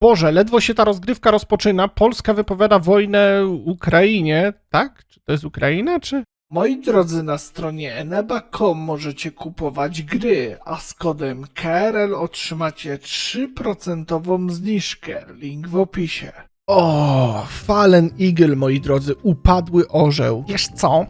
Boże, ledwo się ta rozgrywka rozpoczyna, Polska wypowiada wojnę Ukrainie, tak? Czy to jest Ukraina, czy... Moi drodzy, na stronie eneba.com możecie kupować gry, a z kodem KRL otrzymacie 3% zniżkę. Link w opisie. O, Fallen Eagle, moi drodzy, upadły orzeł. Wiesz co?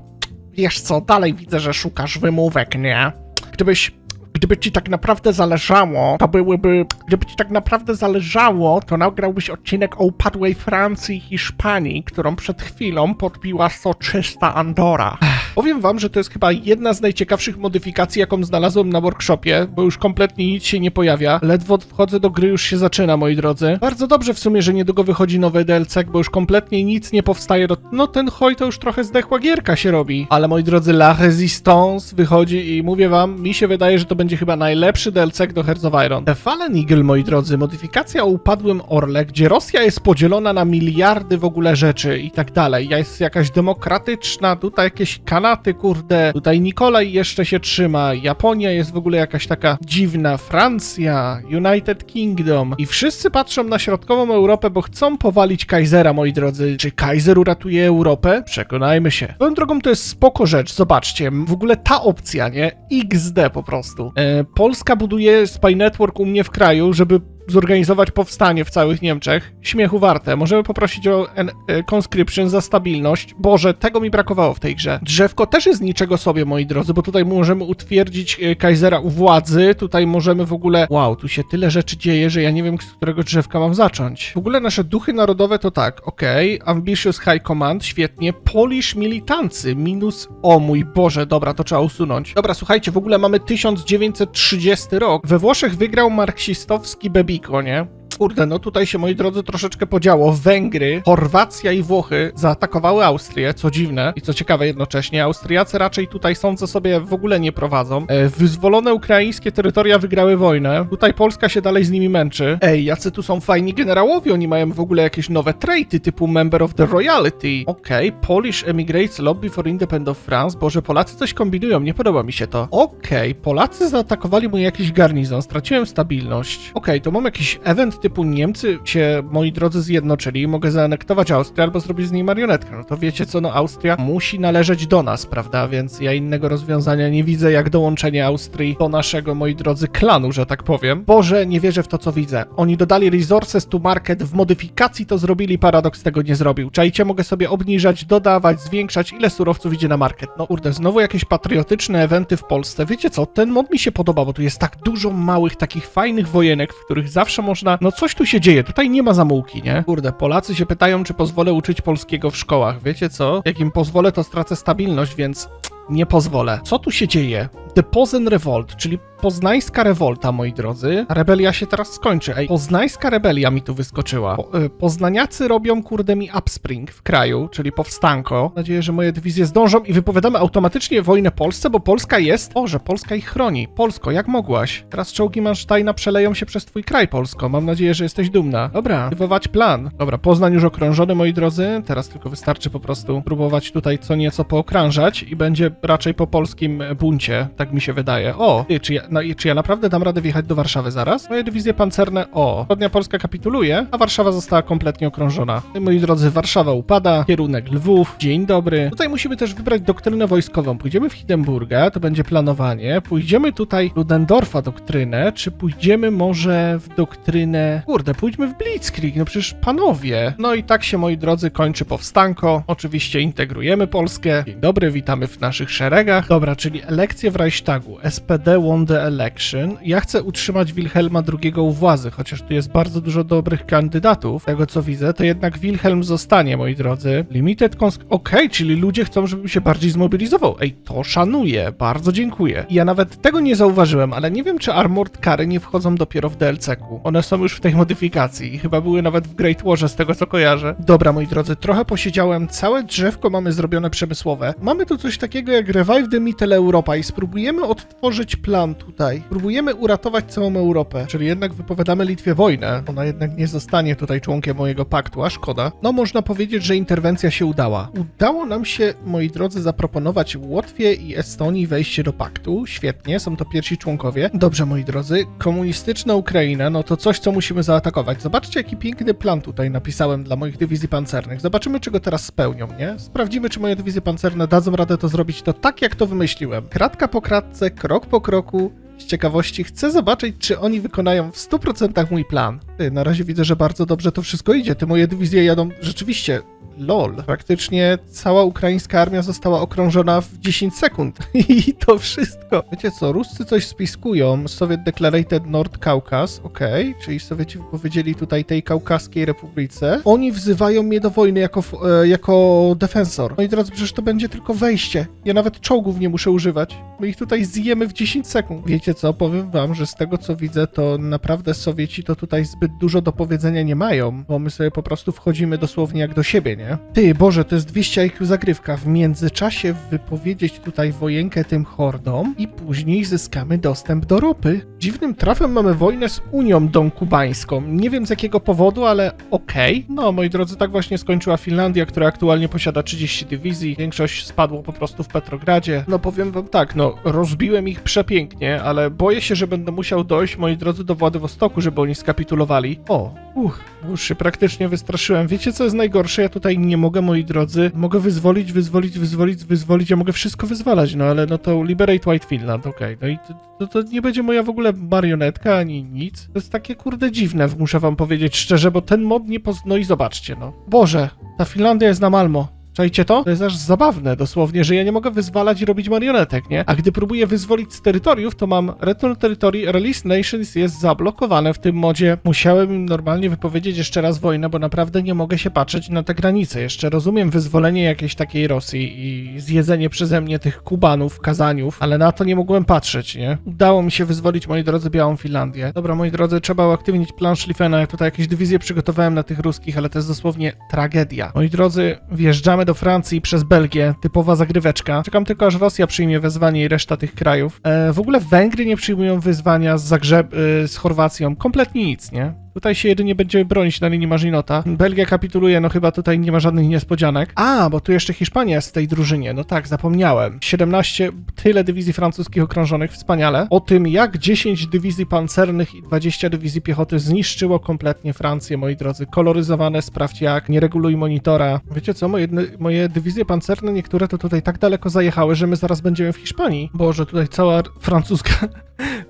Wiesz co, dalej widzę, że szukasz wymówek, nie? Gdybyś... Gdyby ci tak naprawdę zależało, to byłyby... Gdyby ci tak naprawdę zależało, to nagrałbyś odcinek o upadłej Francji i Hiszpanii, którą przed chwilą podbiła soczysta Andora. Powiem wam, że to jest chyba jedna z najciekawszych modyfikacji, jaką znalazłem na workshopie, bo już kompletnie nic się nie pojawia. Ledwo wchodzę do gry, już się zaczyna, moi drodzy. Bardzo dobrze w sumie, że niedługo wychodzi nowy DLC, bo już kompletnie nic nie powstaje. Do... No ten hoj to już trochę zdechła gierka się robi. Ale moi drodzy, La Resistance wychodzi i mówię wam, mi się wydaje, że to będzie chyba najlepszy DLC do Hearts of Iron. The Fallen Eagle, moi drodzy, modyfikacja o upadłym orle, gdzie Rosja jest podzielona na miliardy w ogóle rzeczy i tak dalej. Jest jakaś demokratyczna, tutaj jakieś kanaty, kurde, tutaj Nikolaj jeszcze się trzyma, Japonia jest w ogóle jakaś taka dziwna, Francja, United Kingdom i wszyscy patrzą na środkową Europę, bo chcą powalić Kaisera, moi drodzy. Czy Kaiser uratuje Europę? Przekonajmy się. Swoją drogą to jest spoko rzecz, zobaczcie, w ogóle ta opcja, nie? XD po prostu. E, Polska buduje Spy Network u mnie w kraju, żeby zorganizować powstanie w całych Niemczech. Śmiechu warte. Możemy poprosić o e, conscription za stabilność. Boże, tego mi brakowało w tej grze. Drzewko też jest niczego sobie, moi drodzy, bo tutaj możemy utwierdzić e, Kaisera u władzy. Tutaj możemy w ogóle... Wow, tu się tyle rzeczy dzieje, że ja nie wiem, z którego drzewka mam zacząć. W ogóle nasze duchy narodowe to tak, okej. Ambitious High Command, świetnie. Polish Militancy, minus... O mój Boże, dobra, to trzeba usunąć. Dobra, słuchajcie, w ogóle mamy 1930 rok. We Włoszech wygrał marksistowski Bebiko, nie? Kurde, no tutaj się, moi drodzy, troszeczkę podziało. Węgry, Chorwacja i Włochy zaatakowały Austrię, co dziwne i co ciekawe jednocześnie. Austriacy raczej tutaj sądzę sobie w ogóle nie prowadzą. E, wyzwolone ukraińskie terytoria wygrały wojnę. Tutaj Polska się dalej z nimi męczy. Ej, jacy tu są fajni generałowie, oni mają w ogóle jakieś nowe traity typu Member of the Royalty. Okej, Polish Emigrates Lobby for Independence of France. Boże, Polacy coś kombinują, nie podoba mi się to. Okej, Polacy zaatakowali mój jakiś garnizon, straciłem stabilność. Okej, to mam jakiś event typu Niemcy się, moi drodzy, zjednoczyli i mogę zaanektować Austrię albo zrobić z niej marionetkę. No to wiecie co, no Austria musi należeć do nas, prawda? Więc ja innego rozwiązania nie widzę jak dołączenie Austrii do naszego, moi drodzy, klanu, że tak powiem. Boże, nie wierzę w to, co widzę. Oni dodali resources to market, w modyfikacji to zrobili, paradoks tego nie zrobił. Czajcie, mogę sobie obniżać, dodawać, zwiększać, ile surowców idzie na market. No kurde, znowu jakieś patriotyczne eventy w Polsce. Wiecie co, ten mod mi się podoba, bo tu jest tak dużo małych, takich fajnych wojenek, w których zawsze można, no coś tu się dzieje, tutaj nie ma zamułki, nie? Kurde, Polacy się pytają, czy pozwolę uczyć polskiego w szkołach. Wiecie co? Jak im pozwolę, to stracę stabilność, więc nie pozwolę. Co tu się dzieje? The Pozen Revolt, czyli poznańska rewolta, moi drodzy. Rebelia się teraz skończy. Ej, poznańska rebelia mi tu wyskoczyła. Po, y, poznaniacy robią, kurde, mi upspring w kraju, czyli powstanko. Mam nadzieję, że moje dywizje zdążą i wypowiadamy automatycznie wojnę Polsce, bo Polska jest... O, że Polska ich chroni. Polsko, jak mogłaś? Teraz czołgi Mansteina przeleją się przez twój kraj, Polsko. Mam nadzieję, że jesteś dumna. Dobra, aktywować plan. Dobra, Poznań już okrążony, moi drodzy. Teraz tylko wystarczy po prostu próbować tutaj co nieco pookrążać i będzie raczej po polskim buncie, tak mi się wydaje. O, ty, czy ja, no, i czy ja naprawdę dam radę wjechać do Warszawy zaraz? Moje dywizje pancerne, o, wschodnia Polska kapituluje, a Warszawa została kompletnie okrążona. I, moi drodzy, Warszawa upada, kierunek Lwów, dzień dobry. Tutaj musimy też wybrać doktrynę wojskową. Pójdziemy w Hindenburga, to będzie planowanie. Pójdziemy tutaj Ludendorfa doktrynę, czy pójdziemy może w doktrynę... Kurde, pójdźmy w Blitzkrieg, no przecież panowie. No i tak się, moi drodzy, kończy powstanko. Oczywiście integrujemy Polskę. Dzień dobry, witamy w naszych szeregach. Dobra, czyli elekcje w Reichstagu. SPD won election. Ja chcę utrzymać Wilhelma II u władzy, chociaż tu jest bardzo dużo dobrych kandydatów. Tego co widzę, to jednak Wilhelm zostanie, moi drodzy. Limited cons... Okej, czyli ludzie chcą, żebym się bardziej zmobilizował. Ej, to szanuję. Bardzo dziękuję. Ja nawet tego nie zauważyłem, ale nie wiem, czy Armored Kary nie wchodzą dopiero w DLC-ku. One są już w tej modyfikacji i chyba były nawet w Great Warze, z tego co kojarzę. Dobra, moi drodzy, trochę posiedziałem. Całe drzewko mamy zrobione przemysłowe. Mamy tu coś takiego jak Revive the Mittel Europa i spróbujemy odtworzyć plan tutaj. Spróbujemy uratować całą Europę, czyli jednak wypowiadamy Litwie wojnę. Ona jednak nie zostanie tutaj członkiem mojego paktu, a szkoda. No można powiedzieć, że interwencja się udała. Udało nam się, moi drodzy, zaproponować Łotwie i Estonii wejście do paktu. Świetnie, są to pierwsi członkowie. Dobrze, moi drodzy, komunistyczna Ukraina, no to coś, co musimy zaatakować. Zobaczcie, jaki piękny plan tutaj napisałem dla moich dywizji pancernych. Zobaczymy, czy go teraz spełnią, nie? Sprawdzimy, czy moje dywizje pancerne dadzą radę to zrobić to tak, jak to wymyśliłem. Kratka po kratce, krok po kroku. Z ciekawości chcę zobaczyć, czy oni wykonają w 100% mój plan. Ty, na razie widzę, że bardzo dobrze to wszystko idzie. Te moje dywizje jadą rzeczywiście LOL. Praktycznie cała ukraińska armia została okrążona w 10 sekund. I to wszystko. Wiecie co, Ruscy coś spiskują. Soviet Declarated North Caucasus, okej, czyli Sowieci wypowiedzieli tutaj tej kaukaskiej republice. Oni wzywają mnie do wojny jako, e, jako defensor. Moi drodzy, przecież to będzie tylko wejście. Ja nawet czołgów nie muszę używać. My ich tutaj zjemy w 10 sekund. Wiecie co, powiem wam, że z tego co widzę, to naprawdę Sowieci to tutaj zbyt dużo do powiedzenia nie mają, bo my sobie po prostu wchodzimy dosłownie jak do siebie, nie? Ty, Boże, to jest 200 IQ zagrywka. W międzyczasie wypowiedzieć tutaj wojenkę tym hordom i później zyskamy dostęp do ropy. Dziwnym trafem mamy wojnę z Unią Donkubańską. Nie wiem z jakiego powodu, ale okej. No, moi drodzy, tak właśnie skończyła Finlandia, która aktualnie posiada 30 dywizji. Większość spadło po prostu w Petrogradzie. No powiem wam tak, no rozbiłem ich przepięknie, ale boję się, że będę musiał dojść, moi drodzy, do Władywostoku, żeby oni skapitulowali. O, uch, już się praktycznie wystraszyłem. Wiecie co jest najgorsze? Ja tutaj nie mogę, moi drodzy. Mogę wyzwolić, wyzwolić, wyzwolić, wyzwolić. Ja mogę wszystko wyzwalać, no ale no to Liberate White Finland, okej. No i to, to, to nie będzie moja w ogóle marionetka ani nic. To jest takie kurde dziwne, muszę wam powiedzieć szczerze, bo ten mod nie poz... No i zobaczcie, no. Boże, ta Finlandia jest na Malmo. Czajcie to? To jest aż zabawne dosłownie, że ja nie mogę wyzwalać i robić marionetek, nie? A gdy próbuję wyzwolić z terytoriów, to mam Return Territory Release Nations jest zablokowane w tym modzie. Musiałem im normalnie wypowiedzieć jeszcze raz wojnę, bo naprawdę nie mogę się patrzeć na te granice. Jeszcze rozumiem wyzwolenie jakiejś takiej Rosji i zjedzenie przeze mnie tych Kubanów, Kazaniów, ale na to nie mogłem patrzeć, nie? Udało mi się wyzwolić, moi drodzy, Białą Finlandię. Dobra, moi drodzy, trzeba uaktywnić plan Schlieffena. Ja tutaj jakieś dywizje przygotowałem na tych ruskich, ale to jest dosłownie tragedia. Moi drodzy, wjeżdżamy do Francji przez Belgię, typowa zagryweczka. Czekam tylko, aż Rosja przyjmie wezwanie i reszta tych krajów. E, w ogóle Węgry nie przyjmują wyzwania z Zagrzeb, e, z Chorwacją. Kompletnie nic, nie? Tutaj się jedynie będziemy bronić na linii Marzynota. Belgia kapituluje, no chyba tutaj nie ma żadnych niespodzianek. A, bo tu jeszcze Hiszpania jest w tej drużynie. No tak, zapomniałem. 17, tyle dywizji francuskich okrążonych, wspaniale. O tym, jak 10 dywizji pancernych i 20 dywizji piechoty zniszczyło kompletnie Francję, moi drodzy. Koloryzowane, sprawdź jak, nie reguluj monitora. Wiecie co, moje, moje dywizje pancerne, niektóre to tutaj tak daleko zajechały, że my zaraz będziemy w Hiszpanii. Boże, tutaj cała francuska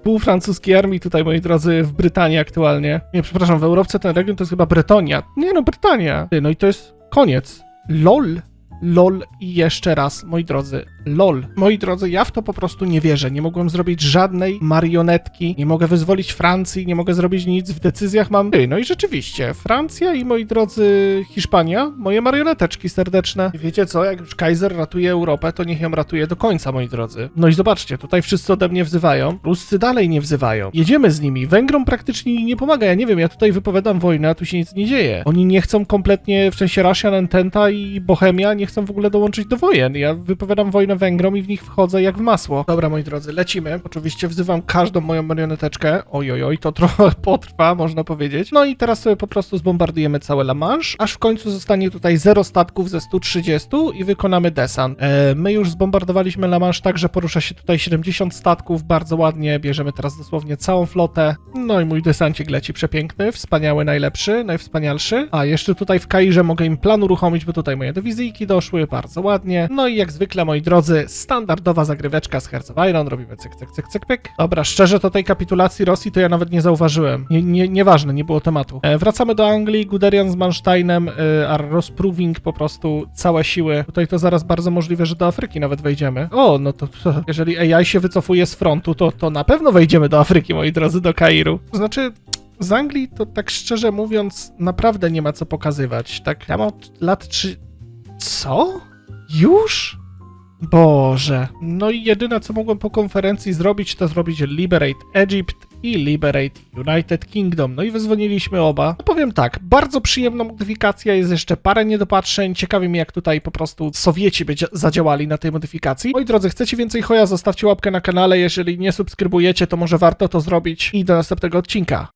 pół francuskiej armii tutaj, moi drodzy, w Brytanii aktualnie. Nie, przepraszam, w Europce ten region to jest chyba Bretonia. Nie no, Brytania. No i to jest koniec. LOL. LOL i jeszcze raz, moi drodzy, LOL. Moi drodzy, ja w to po prostu nie wierzę. Nie mogłem zrobić żadnej marionetki, nie mogę wyzwolić Francji, nie mogę zrobić nic, w decyzjach mam... No i rzeczywiście, Francja i moi drodzy, Hiszpania, moje marioneteczki serdeczne. Wiecie co, jak już Kaiser ratuje Europę, to niech ją ratuje do końca, moi drodzy. No i zobaczcie, tutaj wszyscy ode mnie wzywają, Ruscy dalej nie wzywają. Jedziemy z nimi, Węgrom praktycznie nie pomaga, ja nie wiem, ja tutaj wypowiadam wojnę, a tu się nic nie dzieje. Oni nie chcą kompletnie, w sensie Russian, Ententa i Bohemia nie chcą w ogóle dołączyć do wojen. Ja wypowiadam wojnę Węgrom i w nich wchodzę jak w masło. Dobra, moi drodzy, lecimy. Oczywiście wzywam każdą moją marioneteczkę. Oj, oj, oj, to trochę potrwa, można powiedzieć. No i teraz sobie po prostu zbombardujemy całe La Manche, aż w końcu zostanie tutaj 0 statków ze 130 i wykonamy desant. E, my już zbombardowaliśmy La Manche tak, że porusza się tutaj 70 statków, bardzo ładnie. Bierzemy teraz dosłownie całą flotę. No i mój desancik leci przepiękny, wspaniały, najlepszy, najwspanialszy. A, jeszcze tutaj w Kairze mogę im plan uruchomić, bo tutaj moje dywizyjki doszły, bardzo ładnie. No i jak zwykle, moi drodzy, standardowa zagryweczka z Hearts of Iron, robimy cyk, cyk, cyk, cyk, pyk. Dobra, szczerze, to tej kapitulacji Rosji to ja nawet nie zauważyłem. Nie, nie, nieważne, nie było tematu. E, wracamy do Anglii, Guderian z Mansteinem, e, are rozproving po prostu całe siły. Tutaj to zaraz bardzo możliwe, że do Afryki nawet wejdziemy. O, no to, to jeżeli AI się wycofuje z frontu, to, to na pewno wejdziemy do Afryki, moi drodzy, do Kairu. To znaczy, z Anglii to tak szczerze mówiąc, naprawdę nie ma co pokazywać. Tak, tam od lat trzy... Co? Już? Boże. No i jedyne, co mogłem po konferencji zrobić, to zrobić Liberate Egypt i Liberate United Kingdom. No i wyzwoliliśmy oba. No powiem tak, bardzo przyjemna modyfikacja, jest jeszcze parę niedopatrzeń. Ciekawi mnie, jak tutaj po prostu Sowieci by dzia- zadziałali na tej modyfikacji. Moi drodzy, chcecie więcej hoja, zostawcie łapkę na kanale. Jeżeli nie subskrybujecie, to może warto to zrobić. I do następnego odcinka.